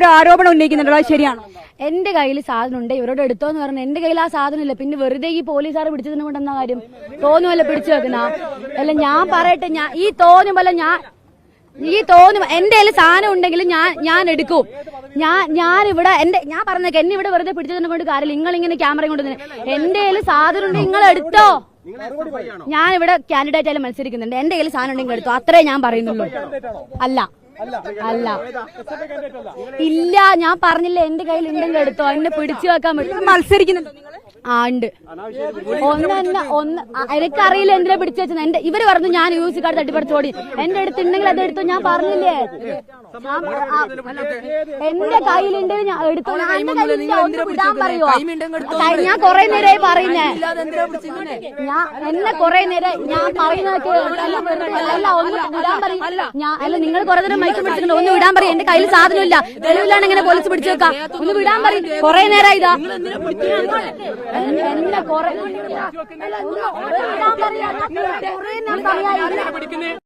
ഒരു ആരോപണം ഉന്നയിക്കുന്നുണ്ടോ ശരിയാണ്? എന്റെ കയ്യിൽ സാധനം ഉണ്ട് ഇവരോട് എടുത്തോന്ന് പറഞ്ഞു എന്റെ കയ്യിൽ ആ സാധനം ഇല്ല പിന്നെ വെറുതെ ഈ പോലീസുകാർ പിടിച്ചതിനെ കൊണ്ട് എന്നാ കാര്യം തോന്നുമല്ല പിടിച്ചു വെക്കുന്ന? അല്ല ഞാൻ പറയട്ടെ ഞാൻ ഈ തോന്നുമല്ല ഞാൻ ഈ തോന്നും എന്റെ കയ്യിൽ സാധനം ഉണ്ടെങ്കിൽ ഞാൻ ഞാൻ എടുക്കും. ഞാൻ ഞാൻ ഇവിടെ എന്റെ ഞാൻ പറഞ്ഞേക്കെ എന്നെ ഇവിടെ വെറുതെ പിടിച്ചതിനെ കൊണ്ട് കാര്യമില്ല. നിങ്ങൾ ഇങ്ങനെ ക്യാമറ കൊണ്ട് എന്റെ കയ്യിൽ സാധനം ഉണ്ട് നിങ്ങൾ എടുത്തോ? ഞാൻ ഇവിടെ കാൻഡിഡേറ്റ് ആയാലും മത്സരിക്കുന്നുണ്ട്. എന്റെ കയ്യിൽ സാധനം ഉണ്ടെങ്കിൽ എടുത്തോ? അത്രേ ഞാൻ പറയുന്നുള്ളൂ. അല്ല. അല്ല. ഇല്ല ഞാൻ പറഞ്ഞില്ല എന്റെ കയ്യിൽ ഉണ്ടെങ്കിൽ എടുത്തോ. എന്നെ പിടിച്ചു വെക്കാൻ പറ്റും. മത്സരിക്കുന്നുണ്ടോ. നിങ്ങൾ ഒന്നല്ല ഒന്ന് എനിക്കറിയില്ല എന്തിനാ പിടിച്ചു വെച്ചത് എന്റെ ഇവർ പറഞ്ഞു ഞാൻ യു സി കാർഡ് തട്ടിപ്പറിച്ച് ഓടി. എന്റെ അടുത്ത് ഉണ്ടെങ്കിൽ അത് എടുത്തു? ഞാൻ പറഞ്ഞില്ലേ? എന്റെ കയ്യിലുണ്ട് ഞാൻ എടുത്തു? ഞാൻ എന്റെ കയ്യിലില്ല, ഒന്ന് വിടാൻ പറയുവോ. കൈ- ഞാൻ കൊറേ നേരമായി പറയുന്നേ. ഞാൻ എന്നെ കൊറേ നേരം ഞാൻ പറയുന്നതൊക്കെ അല്ല ഒന്ന് വിടാൻ പറയും. ഞാൻ അല്ല നിങ്ങൾ കൊറേ നേരം മൈക്ക് പിടിച്ചിട്ടുണ്ട്. ഒന്ന് വിടാൻ പറയും. എന്റെ കയ്യിൽ സാധനമില്ല. തെളിവില്ലാണ് ഇങ്ങനെ പോലീസ് പിടിച്ചു വെക്കാം. ഒന്ന് വിടാൻ പറയും. കൊറേ നേരം ഇതാ. എന്നെ കൊറേ